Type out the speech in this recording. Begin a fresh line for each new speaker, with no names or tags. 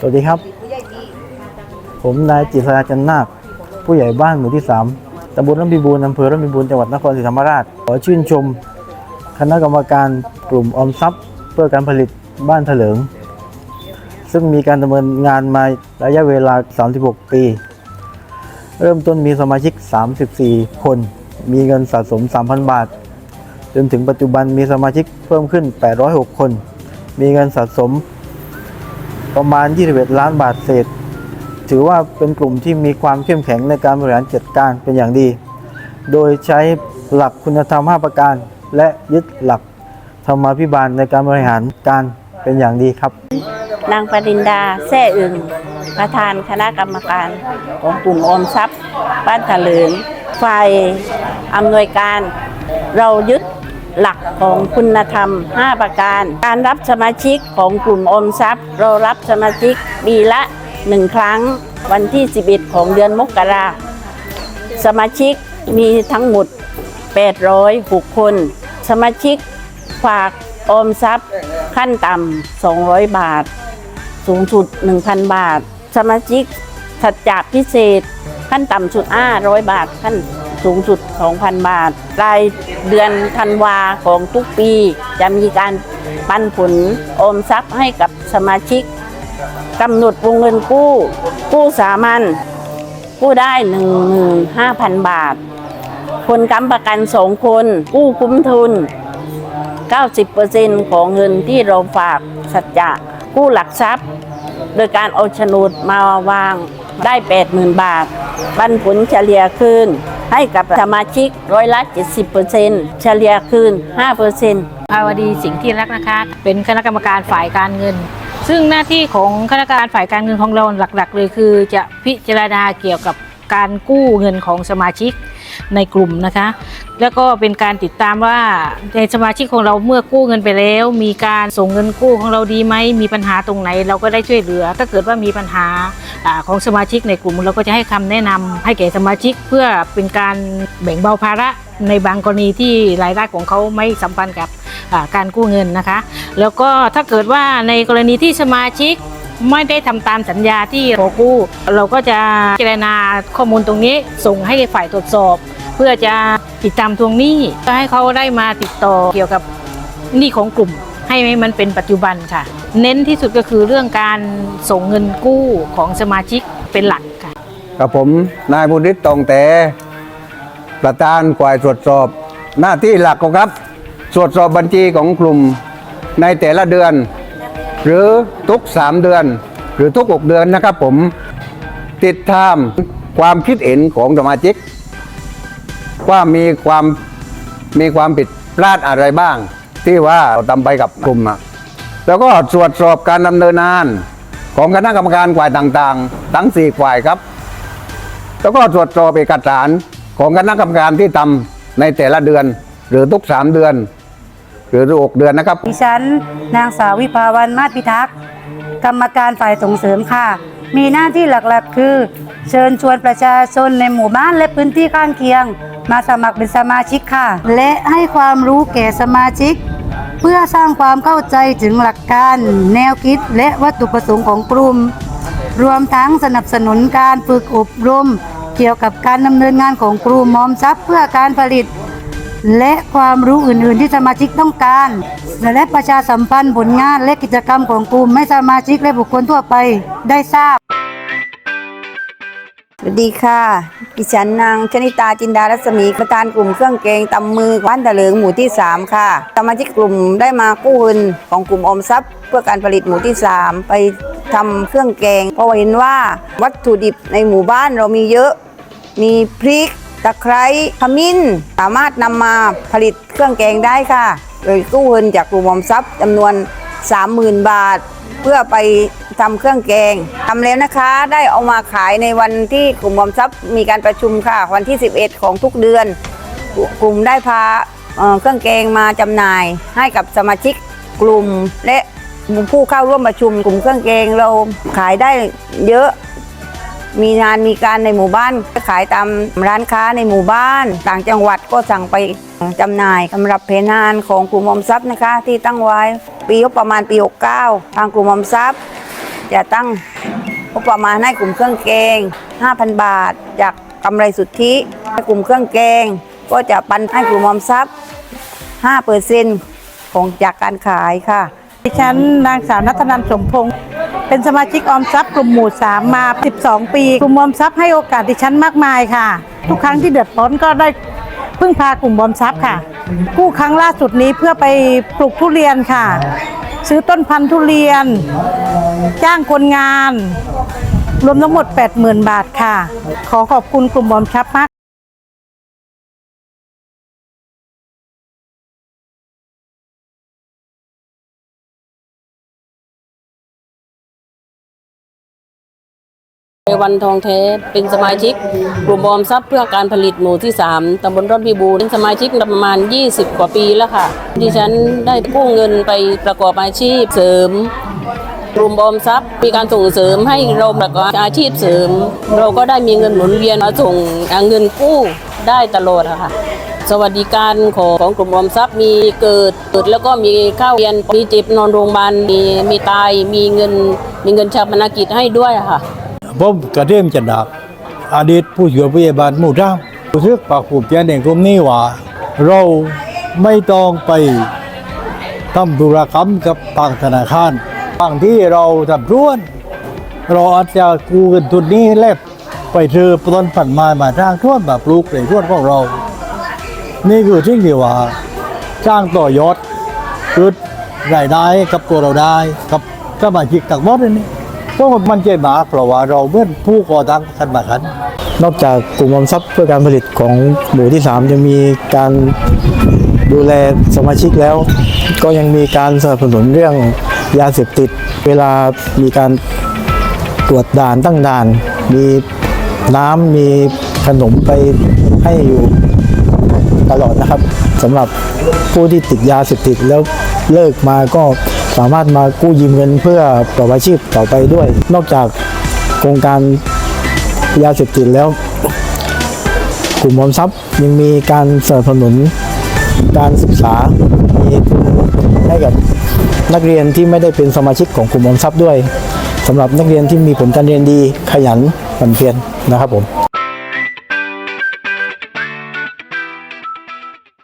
สวัสดีครับ ผมนายจิตราจันนาคผู้ใหญ่บ้านหมู่ที่ 3ตำบลลำพิบูรณ์อำเภอลำพิบูรณ์จังหวัดนครศรีธรรมราช ขอชื่นชม คณะกรรมการกลุ่มออมทรัพย์ เพื่อการผลิตบ้านเถลิง ซึ่งมีการดำเนินงานมาระยะเวลา 36 ปี เริ่มต้นมีสมาชิก 34 คน มีเงินสะสม 3,000 บาท จนถึงปัจจุบันมีสมาชิกเพิ่มขึ้น 806 คน มีเงินสะสม ประมาณ 21 ล้านบาทเศษ ถือว่าเป็นกลุ่มที่มีความเข้มแข็งในการบริหารจัดการเป็นอย่างดี โดยใช้หลักคุณธรรม 5 ประการ และยึดหลักธรรมาภิบาลในการบริหารการเป็นอย่างดีครับ
นางปรินดาแซ่อึงประธานคณะกรรมการของกลุ่มออมทรัพย์ บ้านถลิงฝ่ายอำนวยการ เรายึด หลักของคุณธรรม 5 ประการ การรับสมาชิกของกลุ่มอมทรัพย์ เรารับสมาชิกปีละ 1 ครั้ง วันที่ 11 ของเดือนมกราสมาชิกมีทั้งหมด 806 คน สมาชิกฝากออมทรัพย์ขั้นต่ำ 200 บาท สูงสุด 1,000 บาท สมาชิกสัจจะพิเศษ ขั้นต่ำสุด 500 บาทขั้น สูงสุด 2,000 บาท รายเดือนธันวาของทุกปี จะมีการปันผลออมทรัพย์ให้กับสมาชิกกำหนดวงเงินกู้กู้สามัญกู้ได้ 15,000 บาท คนค้ำประกันสองคน กู้คุ้มทุน 90%ของเงินที่เราฝากสัจจะกู้หลักทรัพย์ โดยการเอาโฉนดมาวาง ได้ 80,000 บาท ปันผลเฉลี่ยคืน ให้กับสมาชิกร้อยละ 70%เฉลี่ยคืน 5%
ภาวดีสิ่งที่รักนะคะ เป็นคณะกรรมการฝ่ายการเงิน ซึ่งหน้าที่ของคณะกรรมการฝ่ายการเงินของเราหลัก ๆ เลยคือ จะพิจารณาเกี่ยวกับการกู้เงินของสมาชิกในกลุ่มนะคะ แล้วก็เป็นการติดตามว่าในสมาชิกของเราเมื่อกู้เงินไปแล้ว มีการส่งเงินกู้ของเราดีไหมมีปัญหาตรงไหน เราก็ได้ช่วยเหลือ ถ้าเกิดว่ามีปัญหาอของสมาชิกในกลุ่ม เราก็จะให้คำแนะนำให้แก่สมาชิกเพื่อเป็นการแบ่งเบาภาระในบางกรณีที่รายได้ของเขาไม่สัมพันธ์กับการกู้เงินนะคะ แล้วก็ถ้าเกิดว่าในกรณีที่สมาชิกไม่ได้ทำตามสัญญาที่ขอกู้ เราก็จะพิจรณาข้อมูลตรงนี้ส่งให้ฝ่ายตรวจสอบ เพื่อจะ ติดตามทวงหนี้ก็ให้เขาได้มาติดต่อเกี่ยวกับหนี้ของกลุ่ม ให้มันเป็นปัจจุบันค่ะ เน้นที่สุดก็คือเรื่องการส่งเงินกู้ของสมาชิกเป็นหลักค่ะ
กับผมนายบุญฤทธิ์ตองแต่ประธานฝ่ายตรวจสอบ หน้าที่หลักก็ครับตรวจสอบบัญชีของกลุ่มในแต่ละเดือน หรือทุก 3 เดือน หรือทุก 6 เดือนนะครับผมติดตามความคิดเห็นของสมาชิก ว่ามีความมีความผิดพลาดอะไรบ้าง ที่ว่าเราทำไปกับกลุ่มอะแล้วก็ตรวจสอบการดำเนินงานของคณะกรรมการฝ่ายต่างๆ ทั้ง 4 ฝ่ายครับ แล้วก็ตรวจสอบเอกสารของคณะกรรมการที่ทำในแต่ละเดือน หรือทุก 3 เดือน หรือทุกเดือนนะครับ
ดิฉันนางสาววิภาวันมาศพิทักษ์กรรมการฝ่ายส่งเสริมค่ะ มีหน้าที่หลักๆ คือ เชิญชวนประชาชนในหมู่บ้านและพื้นที่ข้างเคียง มาสมัครเป็นสมาชิกค่ะ และให้ความรู้แก่สมาชิก เพื่อสร้างความเข้าใจถึงหลักการ แนวคิดและวัตถุประสงค์ของกลุ่ม รวมทั้งสนับสนุนการฝึกอบรม เกี่ยวกับการดำเนินงานของกลุ่มมอมทรัพย์เพื่อการผลิต และความรู้อื่น ๆ ที่สมาชิกต้องการ และประชาสัมพันธ์ผลงานและกิจกรรมของกลุ่มให้สมาชิกและบุคคลทั่วไปได้ทราบ
สวัสดีค่ะ ดิฉันนางชนิตาจินดารัศมีประธานกลุ่มเครื่องเกงตำมือบ้านตะเลิงหมู่ที่ 3 ค่ะ สมาชิกกลุ่มได้มากู้เงินของกลุ่มอมทรัพย์ เพื่อการผลิตหมู่ที่ 3 ไปทำเครื่องแกง เพราะเห็นว่าวัตถุดิบในหมู่บ้านเรามีเยอะ มีพริก ตะไคร้ขมิ้น สามารถนำมาผลิตเครื่องแกงได้ค่ะ โดยกู้เงินจากกลุ่มอมทรัพย์จำนวน 30,000 บาท เพื่อไปทำเครื่องแกงทำแล้วนะคะได้เอามาขายในวันที่กลุ่มออมทรัพย์มีการประชุมค่ะ วันที่ 11 ของทุกเดือน กลุ่มได้พาเอ่อเครื่องแกงมาจำหน่ายให้กับสมาชิกกลุ่มและผู้เข้าร่วมประชุมกลุ่มเครื่องแกงเราขายได้เยอะ มีงานมีการในหมู่บ้าน ขายตามร้านค้าในหมู่บ้าน ต่างจังหวัดก็สั่งไปจำหน่ายสำหรับเพนานของกลุ่มอมทรัพย์นะคะ ที่ตั้งไว้ปีประมาณปี69ทางกลุ่มอมทรัพย์จะตั้งงบประมาณให้กลุ่มเครื่องแกง 5,000 บาท จากกำไรสุทธิให้กลุ่มเครื่องแกง ก็จะปันให้กลุ่มอมทรัพย์5เปอร์เซ็นต์ของจากการขายค่ะ
ดิฉันนางสาวนัทนันสมพงศ์ เป็นสมาชิกออมทรัพย์กลุ่มหมู่สามมา 12 ปี กลุ่มออมทรัพย์ให้โอกาสดิฉันมากมายค่ะ ทุกครั้งที่เดือดร้อนก็ได้พึ่งพากลุ่มออมทรัพย์ค่ะ กู้ครั้งล่าสุดนี้เพื่อไปปลูกทุเรียนค่ะ ซื้อต้นพันธุ์ทุเรียน จ้างคนงาน รวมทั้งหมด 80,000 บาทค่ะ ขอขอบคุณกลุ่มออมทรัพย์มาก
ในวันทองแท้เป็นสมาชิกกลุ่มออมทรัพย์เพื่อการผลิตหมู่ที่ 3ตำบลร่อนพิบูรณ์เป็นสมาชิกประมาณ 20 กว่าปีแล้วค่ะ ดิฉันได้กู้เงินไปประกอบอาชีพเสริมกลุ่มออมทรัพย์มีการส่งเสริมให้เราประกอบอาชีพเสริม เราก็ได้มีเงินหมุนเวียนมาส่งเงินกู้ได้ตลอดค่ะสวัสดิการของของกลุ่มออมทรัพย์มีเกิดเกิดแล้วก็มีข้าวเรียนมีเจ็บนอนโรงพยาบาลมีมีตายมีเงินมีเงินชาปนกิจให้ด้วยค่ะ
ผมกระเทียมจันดาบอดีตผู้ช่วยผู้ใหญ่บ้านหมู่ท่ามรู้สึกปากภูมิใจในกลุ่มนี้ว่า เราไม่ต้องไปทำธุรกรรมกับทางธนาคารบางที่เราทำร่วน เราอาจจะกู้เงินทุนนี้แลกไปเธอต้นผันไม้มาสร้างร่วนแบบปลูกในร่วนของเรา นี่คือสิ่งที่ว่าสร้างต่อยอดคือรายได้กับตัวเราได้กับสมาชิกต่างหมดเลยนี่ เพราะมันใจมากเพราะว่าเราเมื่อนผู้ก่อตั้งกันมาขัน
นอกจากกลุ่มออมทรัพย์เพื่อการผลิตของหมู่ที่3จะมีการดูแลสมาชิกแล้ว ก็ยังมีการสนับสนุนเรื่องยาเสพติด เวลามีการตรวจด่านตั้งด่าน มีน้ำมีขนมไปให้อยู่ตลอดนะครับสำหรับผู้ที่ติดยาเสพติดแล้วเลิกมาก็ สามารถมากู้ยืมเงินเพื่อประกอบอาชีพต่อไปด้วย นอกจากโครงการยาเสพติดแล้ว กลุ่มออมทรัพย์ยังมีการสนับสนุนการศึกษา มีทุนให้กับนักเรียนที่ไม่ได้เป็นสมาชิกของกลุ่มออมทรัพย์ด้วยสำหรับนักเรียนที่มีผลการเรียนดีขยันหมั่นเพียรนะครับผม